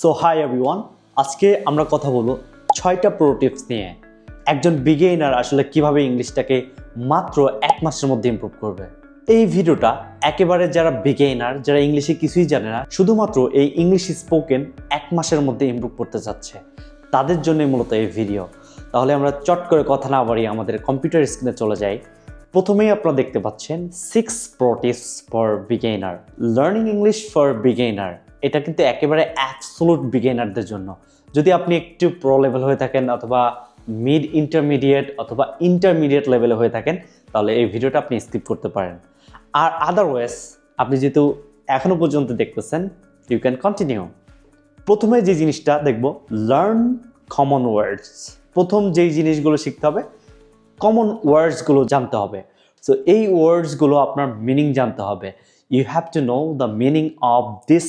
So hi everyone আজকে আমরা কথা বলব ছয়টা প্রো টিপস নিয়ে। একজন বিগেইনার আসলে কীভাবে ইংলিশটাকে মাত্র এক মাসের মধ্যে ইমপ্রুভ করবে। এই ভিডিওটা একেবারে যারা বিগেইনার যারা ইংলিশে কিছুই জানে না, শুধুমাত্র এই ইংলিশ স্পোকেন এক মাসের মধ্যে ইমপ্রুভ করতে চাচ্ছে তাদের জন্যই মূলত এই ভিডিও তাহলে আমরা চট করে কথা না বাড়িয়ে আমাদের কম্পিউটার স্ক্রিনে চলে যাই। প্রথমেই আপনারা দেখতে পাচ্ছেন six pro tips for beginner learning English for beginner এটা কিন্তু একেবারে অ্যাবসোলুট বিগেইনারদের জন্য। যদি আপনি একটু প্রো লেভেল হয়ে থাকেন অথবা মিড ইন্টারমিডিয়েট অথবা ইন্টারমিডিয়েট লেভেলে হয়ে থাকেন, তাহলে এই ভিডিওটা আপনি স্কিপ করতে পারেন। আর আদারওয়াইজ আপনি যেহেতু এখনও পর্যন্ত দেখতেছেন ইউ ক্যান কন্টিনিউ প্রথমে যে জিনিসটা দেখব লার্ন কমন ওয়ার্ডস প্রথম যেই জিনিসগুলো শিখতে হবে কমন ওয়ার্ডসগুলো জানতে হবে। সো এই ওয়ার্ডসগুলো আপনার মিনিং জানতে হবে। You have to know the meaning of this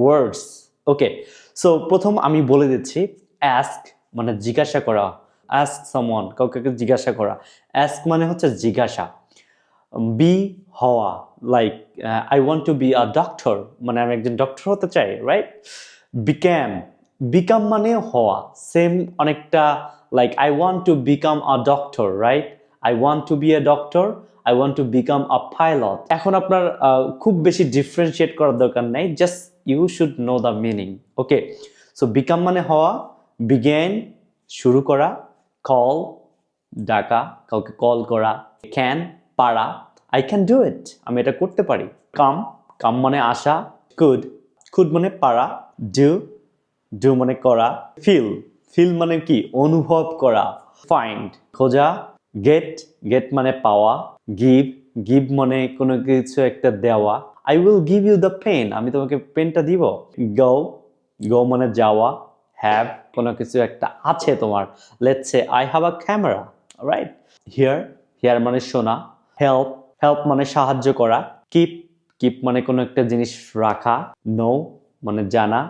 words okay so প্রথম আমি বলে দিচ্ছি অ্যাস্ক মানে জিজ্ঞাসা করা অ্যাস্ক সামওয়ান কাউকে জিজ্ঞাসা করা। অ্যাস্ক মানে হচ্ছে জিজ্ঞাসা। বি হওয়া like I want to be a doctor মানে আমি একজন ডক্টর হতে চাই রাইট বিক্যাম বিকাম মানে হওয়া সেম অনেকটা like I want to become a doctor right I want to be a doctor I want to become a pilot এখন আপনার খুব বেশি ডিফারেন্সিয়েট করার দরকার নেই just you should know the meaning okay so become মানে হওয়া বিজ্ঞান শুরু করা কল ডাকা, কাউকে কল করা ক্যান পারা আই ক্যান ডু ইট আমি এটা করতে পারি। কাম কাম মানে আসা কুড কুড মানে পারা ডু ডু মানে করা ফিল ফিল মানে কি? অনুভব করা ফাইন্ড খোঁজা গেট গেট মানে পাওয়া গিভ গিভ মানে কোনো কিছু একটা দেওয়া I will give you the pen আমি তোমাকে পেনটা দিব। গো গো মানে যাওয়া হ্যাভ কোনো কিছু একটা আছে তোমার। Let's I have a camera right here here মানে শোনা। হেল্প হেল্প মানে সাহায্য করা। কিপ কিপ মানে কোনো একটা জিনিস রাখা। নো মানে জানা।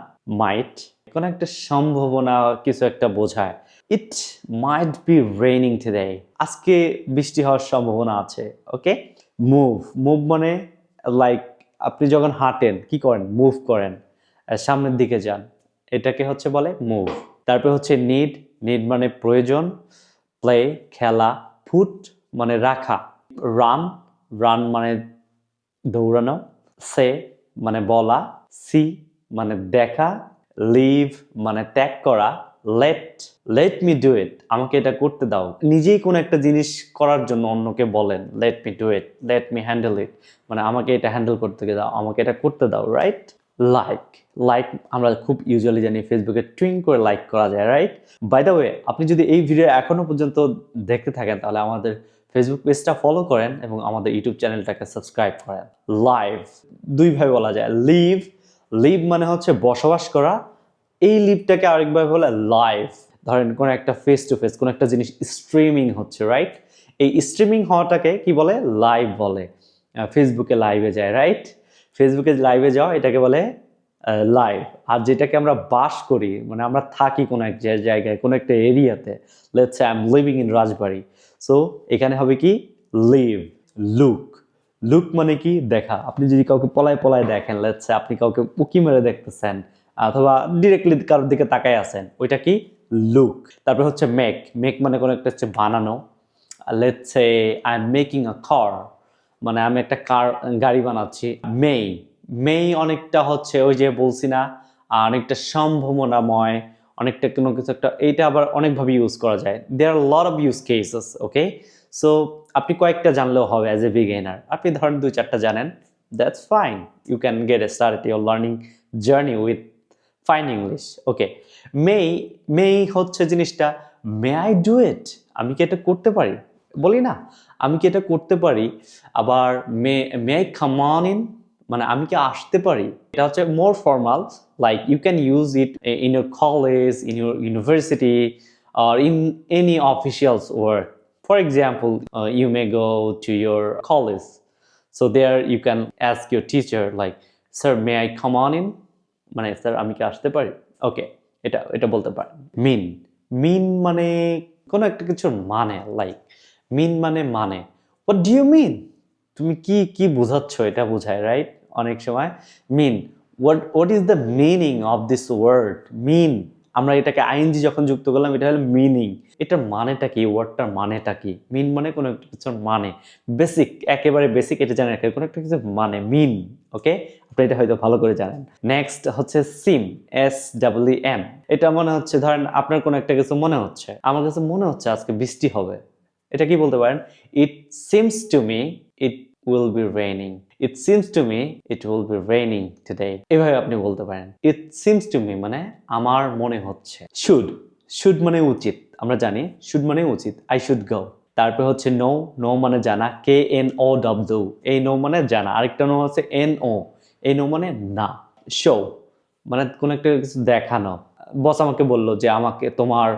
মাইট কোনো একটা সম্ভাবনা, কিছু একটা বোঝায়। It might be raining today আজকে বৃষ্টি হওয়ার সম্ভাবনা আছে ওকে মুভ মুভ মানে লাইক আপনি যখন হাঁটেন, কি করেন? মুভ করেন সামনের দিকে যান। এটাকে হচ্ছে বলে মুভ তারপরে হচ্ছে নিড নিড মানে প্রয়োজন প্লে খেলা ফুট মানে রাখা। রান রান মানে দৌড়ানো। সে মানে বলা। সি মানে দেখা। লিভ মানে ত্যাগ করা। Let let me do it আমাকে এটা করতে দাও। নিজেই কোনো একটা জিনিস করার জন্য অন্যকে বলেন let me do it let me handle it মানে আমাকে এটা হ্যান্ডেল করতে দাও, আমাকে এটা করতে দাও রাইট লাইক লাইক আমরা খুব ইউজুয়ালি জানি ফেসবুকে টুইং করে লাইক করা যায় রাইট বাই দ্য ওয়ে আপনি যদি এই ভিডিও এখনও পর্যন্ত দেখতে থাকেন, তাহলে আমাদের ফেসবুক পেজটা ফলো করেন এবং আমাদের ইউটিউব চ্যানেলটাকে সাবস্ক্রাইব করেন। লাইভ দুইভাবে বলা যায় লিভ লিভ মানে হচ্ছে বসবাস করা এই লিভটাকে আরেকভাবে বলে লাইভ ধরেন কোনো একটা ফেস টু ফেস কোনো একটা জিনিস স্ট্রিমিং হচ্ছে রাইট এই স্ট্রিমিং হওয়াটাকে কি বলে? লাইভ বলে। ফেসবুকে লাইভে যায় রাইট ফেসবুকে লাইভে যাওয়া, এটাকে বলে লাইভ আর যেটাকে আমরা বাস করি মানে আমরা থাকি কোনো এক জায়গায়, কোনো একটা এরিয়াতে let's I am living in Rajbari so এখানে হবে কি? লিভ লুক লুক মানে কি? দেখা। আপনি যদি কাউকে পলায় পলায় দেখেন লেটস আপনি কাউকে উকি মেরে দেখতেছেন অথবা ডিরেক্টলি কারোর দিকে তাকায় আছেন, ওইটা কি? লুক তারপর হচ্ছে মেক মেক মানে কোনো একটা হচ্ছে বানানো। Let's I am making a car মানে আমি একটা কার, গাড়ি বানাচ্ছি। মেই মেই অনেকটা হচ্ছে ওই যে বলছি না অনেকটা সম্ভাবনাময়, অনেকটা কোনো কিছু একটা, এইটা আবার অনেকভাবে ইউজ করা যায়। There are lot of use cases okay so আপনি কয়েকটা জানলেও হবে অ্যাজ এ বিগেনার আপনি ধরেন দুই চারটা জানেন that's fine you can get a start your learning journey with fine English okay may may হচ্ছে জিনিসটা মে আই ডু ইট আমি কি এটা করতে পারি বলি না আমি কি এটা করতে পারি আবার মে মে আই কামান ইন মানে আমি কি আসতে পারি এটা হচ্ছে more formal like you can use it in your college in your university or in any official's work. For example, uh, you may go to your college. So there you can ask your teacher like, sir, may I come on in? মানে sir, আমি কি আসতে পারি? ওকে এটা এটা বলতে পারেন। মিন মিন মানে কোনো একটা কিছুর মানে লাইক মিন মানে মানে। হোয়াট ডু ইউ মিন তুমি কি কি বোঝাচ্ছ এটা বোঝায় রাইট অনেক সময় mean what what is the meaning of this word mean আমরা এটাকে আইনজি যখন যুক্ত করলাম, এটা হলো মিনিং এটার মানেটা কি? ওয়ার্ডটার মানেটা কি? মিন মানে কোনো একটা কিছুর মানে। বেসিক একেবারে বেসিক এটা জানেন কোনো একটা কিছু মানে মিন ওকে আপনি এটা হয়তো ভালো করে জানেন। নেক্সট হচ্ছে সিম এস ডাব্লিউ এম এটা মনে হচ্ছে, ধরেন আপনার কোনো একটা কিছু মনে হচ্ছে। আমার কাছে মনে হচ্ছে আজকে বৃষ্টি হবে। এটা কি বলতে পারেন? It seems to me it will be raining it seems to me it will be raining today এভাবে আপনি বলতে পারেন। ইট সিমস টু মি মানে আমার মনে হচ্ছে। শুড শুড মানে উচিত। আমরা জানি শুড মানে উচিত আই শুড গো তারপর হচ্ছে নো নো মানে জানা কে এন ও ডব্লিউ এই নো মানে জানা, আরেকটা নো হচ্ছে এন ও এই নো মানে না। শো মানে কোনো একটা কিছু দেখানো। বস আমাকে বলল যে, আমাকে তোমার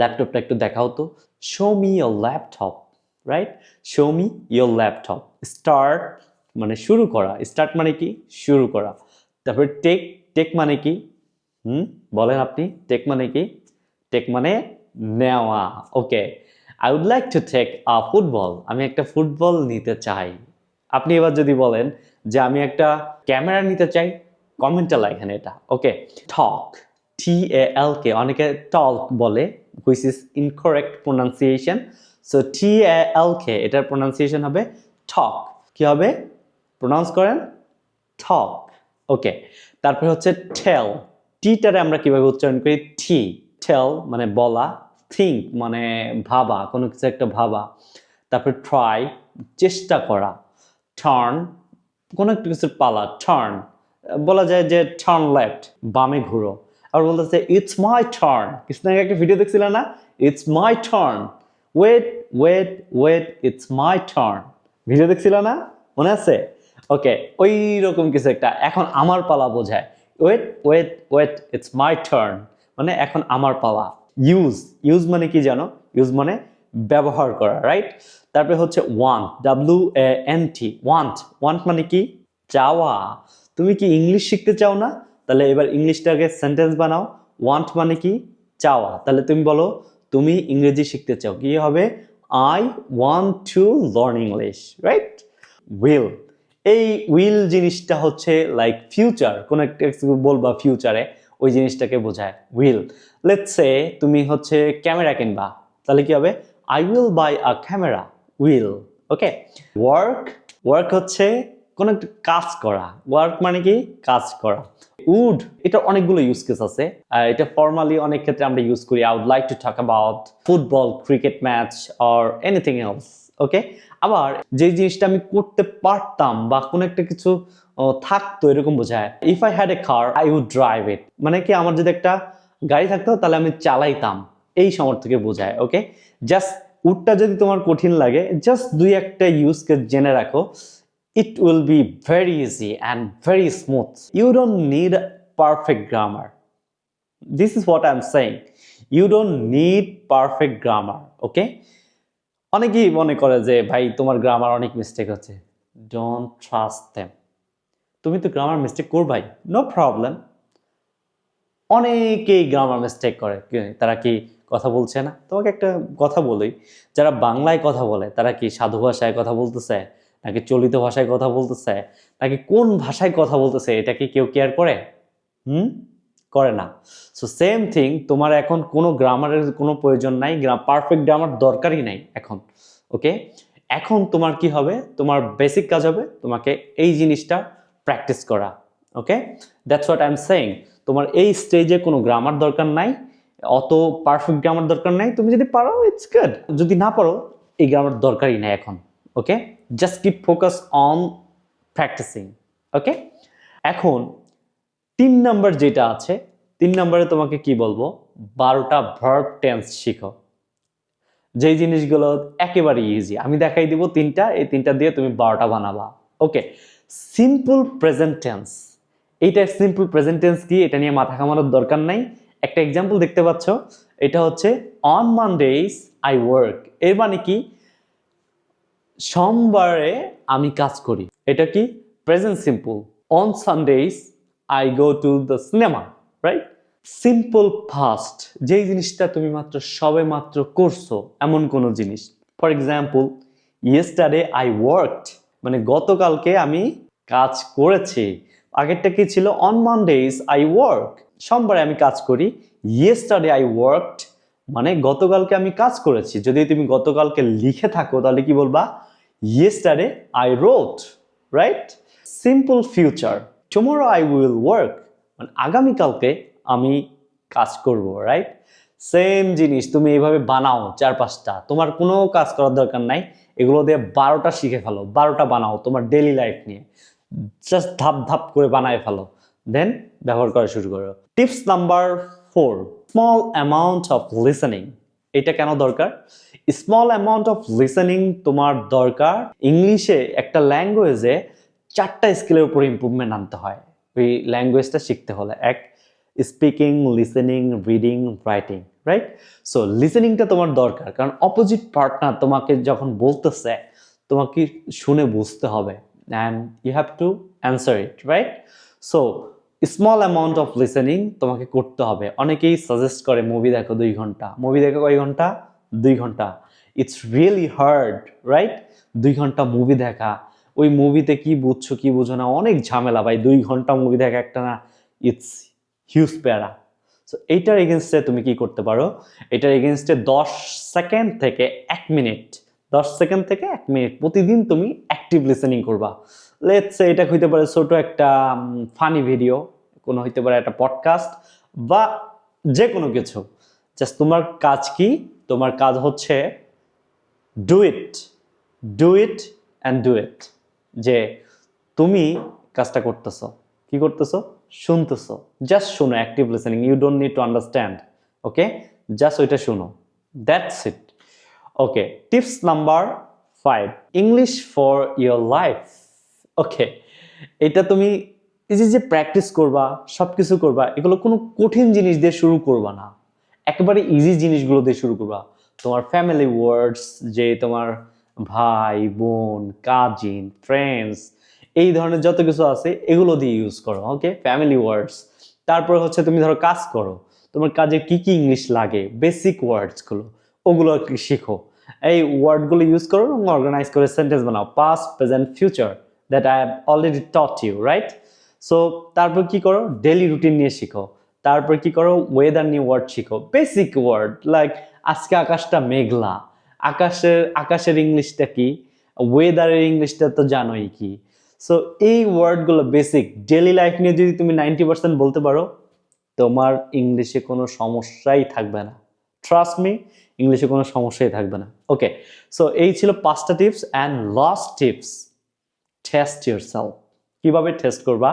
ল্যাপটপটা একটু দেখাও তো। Show me your laptop right show me your laptop start মানে শুরু করা। স্টার্ট মানে কি? শুরু করা। তারপরে টেক টেক মানে কি? হুম? বলেন আপনি টেক মানে কি? টেক মানে নেওয়া। Okay I would like to take a football আমি একটা ফুটবল নিতে চাই। আপনি এবার যদি বলেন যে আমি একটা ক্যামেরা নিতে চাই কমেন্টটা লেখেন এটা। ওকে টক টি এ এল কে অনেকে টক বলে which is incorrect pronunciation so T A L K এটার প্রোনাউন্সিয়েশন হবে ঠক কি হবে? প্রোনাউন্স করেন ঠক ওকে, তারপরে হচ্ছে টেল টিটারে আমরা কীভাবে উচ্চারণ করি? টি টেল মানে বলা থিঙ্ক মানে ভাবা, কোনো কিছু একটা ভাবা। তারপর ট্রাই চেষ্টা করা। টার্ন কোনো একটা কিছুর পালা টার্ন বলা যায় যে টার্ন লেফট বামে ঘুরো। আর বলতেছে ইটস মাই টার্ন আগে একটা ভিডিও দেখছিল না? It's my turn wait wait wait it's my turn video দেখছিল না? মনে আছে? ওকে ওই রকম কিছু একটা। এখন আমার পালা বোঝায়। Wait wait wait it's my turn মানে এখন আমার পাওয়া। ইউজ ইউজ মানে কি জানো? ইউজ মানে ব্যবহার করা রাইট তারপরে হচ্ছে want W A N T want want মানে কি? চাওয়া। তুমি কি ইংলিশ শিখতে চাও না? তাহলে এবার ইংলিশটাকে সেন্টেন্স বানাও। ওয়ান্ট মানে কি? চাওয়া। তাহলে তুমি বলো, তুমি ইংরেজি শিখতে চাও। কি হবে? I want to learn English right will এই উইল জিনিসটা হচ্ছে লাইক ফিউচার কোনো একটা বলবা ফিউচারে ওই জিনিসটাকে বোঝায়। উইল লেটস তুমি হচ্ছে ক্যামেরা কিনবা, তাহলে কি হবে? I will buy a camera will okay work work হচ্ছে কোন একটা কাজ করা। ওয়ার্ক মানে কি? কাজ করা। উড এটা অনেকগুলো ইউজ কেস আছে। এটা ফর্মালি অনেক ক্ষেত্রে আমরা ইউজ করি। I would like to talk about football cricket match or anything else okay আবার যে জিনিসটা আমি করতে পারতাম বা কোনো একটা কিছু থাকতো এরকম বোঝায়। If I had a car I would drive it মানে কি আমার যদি একটা গাড়ি থাকতো, তাহলে আমি চালাইতাম। এই সামর্থ্যকে বোঝায় ওকে জাস্ট উডটা যদি তোমার কঠিন লাগে জাস্ট দুই একটা ইউজকে জেনে রাখো। It will be very easy and very smooth. You don't need perfect grammar. This is what I'm saying. You don't need perfect grammar okay অনেকেই মনে করে যে, ভাই, তোমার গ্রামার অনেক মিস্টেক হচ্ছে। ডোন্ট ট্রাস্ট দেম তুমি তো গ্রামার মিস্টেক করবাই। নো প্রবলেম অনেকেই গ্রামার মিস্টেক করে। তারা কি কথা বলছে না? তোমাকে একটা কথা বলি, যারা বাংলায় কথা বলে, তারা কি সাধু ভাষায় কথা বলতেছে? নাকি চলিত ভাষায় কথা বলতেছে? নাকি কোন ভাষায় কথা বলতেছে? এটা কি কেউ কেয়ার করে? হুম? করে না। সো সেম থিং তোমার এখন কোনো গ্রামারের কোনো প্রয়োজন নাই পারফেক্ট গ্রামার দরকারই নাই এখন ওকে এখন তোমার কি হবে? তোমার বেসিক কাজ হবে, তোমাকে এই জিনিসটা প্র্যাকটিস করা okay that's what I am saying তোমার এই স্টেজে কোনো গ্রামার দরকার নাই, অত পারফেক্ট গ্রামার দরকার নাই, তুমি যদি পারো ইটস গুড যদি না পারো, এই গ্রামার দরকারই নাই এখন okay just keep focus on practicing okay এখন, তিন নাম্বার যেটা আছে, তিন নাম্বারে তোমাকে কি বলব? বারোটা ভার্ব টেন্স শিখো। যেই জিনিসগুলো একেবারে ইজি আমি দেখাই দিব তিনটা, এই তিনটা দিয়ে তুমি বারোটা বানাবা ওকে সিম্পল প্রেজেন্ট টেন্স এইটা সিম্পল প্রেজেন্ট টেন্স কি? এটা নিয়ে মাথা ঘামানোর দরকার নাই। একটা এক্সাম্পল দেখতে পাচ্ছ। এটা হচ্ছে অন মানডেজ আই ওয়ার্ক এর মানে কি? সোমবারে আমি কাজ করি। এটা কি? Present simple on Sundays I go to the cinema right simple past যেই জিনিসটা তুমি মাত্র সবে মাত্র করছ, এমন কোনো জিনিস। For example yesterday I worked মানে গতকালকে আমি কাজ করেছি। আগেরটা কি ছিল? অন মানডেজ আই ওয়ার্ক সোমবারে আমি কাজ করি। ইয়েস্টারডে আই ওয়ার্কড মানে গতকালকে আমি কাজ করেছি। যদি তুমি গতকালকে লিখে থাকো, তাহলে কি বলবা? Yesterday I wrote right simple future tomorrow I will work মানে আগামীকালকে আমি কাজ করব রাইট সেম জিনিস, তুমি এইভাবে বানাও চার পাঁচটা তোমার কোনো কাজ করার দরকার নাই। এগুলো দিয়ে বারোটা শিখে ফেলো। বারোটা বানাও তোমার ডেলি লাইফ নিয়ে। জাস্ট ধাপ ধাপ করে বানায় ফেলো। দেন ব্যবহার করা শুরু করো। Tips number four small amount of listening এটা কেন দরকার? স্মল অ্যামাউন্ট অফ লিসেনিং তোমার দরকার ইংলিশে একটা ল্যাঙ্গুয়েজে চারটা স্কিলের উপর ইম্প্রুভমেন্ট আনতে হয়। ওই ল্যাঙ্গুয়েজটা শিখতে হলে। এক speaking listening reading writing right so লিসেনিংটা তোমার দরকার। কারণ অপোজিট পার্টনার তোমাকে যখন বলতেছে, তোমাকে শুনে বুঝতে হবে। And you have to answer it right so small amount of listening তোমাকে করতে হবে। অনেকেই সাজেস্ট করে মুভি দেখো দুই ঘণ্টা। মুভি দেখো কয় ঘণ্টা? দুই ঘণ্টা। ইটস রিয়েলি হার্ড রাইট দুই ঘণ্টা মুভি দেখা। ওই মুভিতে কি বুঝছ, কি বুঝো না? অনেক ঝামেলা ভাই। দুই ঘণ্টা মুভি দেখা একটা না। ইটস হিউজ প্যারা। সো এইটার এগেনস্টে তুমি কি করতে পারো? এটার এগেনস্টে দশ সেকেন্ড থেকে এক মিনিট দশ সেকেন্ড থেকে এক মিনিট। প্রতিদিন তুমি অ্যাক্টিভ লিসেনিং করবা। লেটস এটা হইতে পারে ছোট একটা ফানি ভিডিও কোনো হইতে পারে একটা পডকাস্ট বা যে কোনো কিছু। জাস্ট তোমার কাজ কি? তোমার কাজ হচ্ছে do it do it and do it যে তুমি কাজটা করতেছো, কি করতেছো? শুনতেছো। জাস্ট শোনো active listening you don't need to understand okay just ওইটা শোনো। That's it okay tips number five English for your life okay এটা তুমি এই যে প্র্যাকটিস করবা সব কিছু করবা, এগুলো কোনো কঠিন জিনিস দিয়ে শুরু করবা না। একেবারে ইজি জিনিসগুলো দিয়ে শুরু করবা। তোমার ফ্যামিলি ওয়ার্ডস যে তোমার ভাই, বোন কাজিন ফ্রেন্ডস এই ধরনের যত কিছু আছে, এগুলো দিয়ে ইউজ করো ওকে ফ্যামিলি ওয়ার্ডস তারপর হচ্ছে তুমি ধরো কাজ করো। তোমার কাজে কি কি ইংলিশ লাগে? বেসিক ওয়ার্ডসগুলো ওগুলো শিখো। এই ওয়ার্ডগুলো ইউজ করো এবং অর্গানাইজ করে সেন্টেন্স বানাও past present future that I have already taught you right so তারপর কি করো? ডেলি রুটিন নিয়ে শিখো। তারপর কি করো? ওয়েদার নিয়ে ওয়ার্ড শিখো। বেসিক ওয়ার্ড লাইক আজকে আকাশটা মেঘলা। আকাশের আকাশের ইংলিশটা কি? ওয়েদারের ইংলিশটা তো জানোই কি। সো এই ওয়ার্ডগুলো বেসিক ডেলি লাইফ নিয়ে যদি তুমি নাইনটি পার্সেন্ট বলতে পারো, তোমার ইংলিশে কোনো সমস্যাই থাকবে না। ট্রাস্ট মি ইংলিশে কোনো সমস্যাই থাকবে না। ওকে সো এই ছিল পাঁচটা tips and last tips test yourself কীভাবে টেস্ট করবা?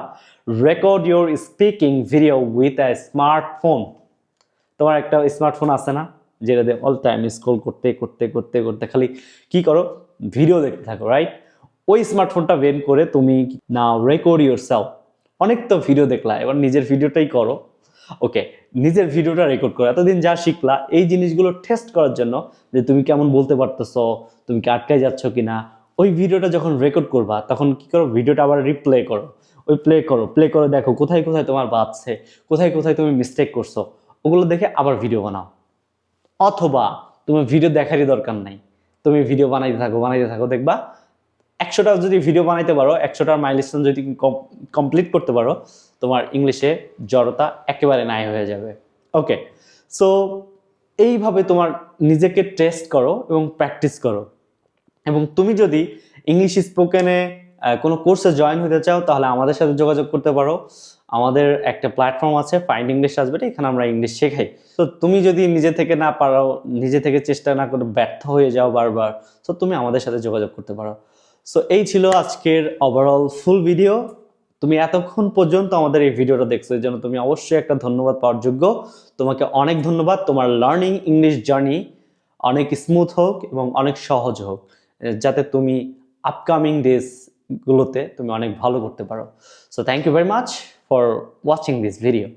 Record your speaking video with a smartphone তোমার একটা স্মার্টফোন আছে না? যেটা দিয়ে অল টাইম স্ক্রল করতে করতে করতে করতে খালি কি করো? ভিডিও দেখতে থাকো রাইট ওই স্মার্টফোনটা বের করে তুমি না রেকর্ড ইউর সেলফ অনেক তো ভিডিও দেখলা, এবার নিজের ভিডিওটাই করো। ওকে নিজের ভিডিওটা রেকর্ড করো। এতদিন যা শিখলা, এই জিনিসগুলো টেস্ট করার জন্য যে তুমি কেমন বলতে পারতেছো, তুমি কি আটকায় যাচ্ছ কিনা, ওই ভিডিওটা যখন রেকর্ড করবা, তখন কি করো, ভিডিওটা আবার রিপ্লে করো। ওই প্লে করো প্লে করে দেখো কোথায় কোথায় তোমার বাজছে কোথায় কোথায় তুমি মিস্টেক করছ। ওগুলো দেখে আবার ভিডিও বানাও। অথবা তুমি ভিডিও দেখারই দরকার নাই। তুমি ভিডিও বানাইতে থাকো বানাইতে থাকো, দেখবা একশোটা যদি ভিডিও বানাইতে পারো, একশোটার মাইলস্টোন যদি কমপ্লিট করতে পারো, তোমার ইংলিশে জড়তা একেবারে নাই হয়ে যাবে। ওকে সো এইভাবে তোমার নিজেকে টেস্ট করো এবং প্র্যাকটিস করো। এবং তুমি যদি ইংলিশ স্পোকেনে কোনো কোর্সে জয়েন হতে চাও, তাহলে আমাদের সাথে যোগাযোগ করতে পারো। আমাদের একটা প্ল্যাটফর্ম আছে ফাইন্ড ইংলিশ আসবে, এখানে আমরা ইংলিশ শেখাই। তো তুমি যদি নিজে থেকে না পারো, নিজে থেকে চেষ্টা না করে ব্যর্থ হয়ে যাও বারবার তো তুমি আমাদের সাথে যোগাযোগ করতে পারো। সো এই ছিল আজকের ওভারঅল ফুল ভিডিও তুমি এতক্ষণ পর্যন্ত আমাদের এই ভিডিওটা দেখছ এর জন্য তুমি অবশ্যই একটা ধন্যবাদ পাওয়ার যোগ্য। তোমাকে অনেক ধন্যবাদ। তোমার লার্নিং ইংলিশ জার্নি অনেক স্মুথ হোক এবং অনেক সহজ হোক যাতে তুমি আপকামিং ডেজগুলোতে তুমি অনেক ভালো করতে পারো। So thank you very much for watching this video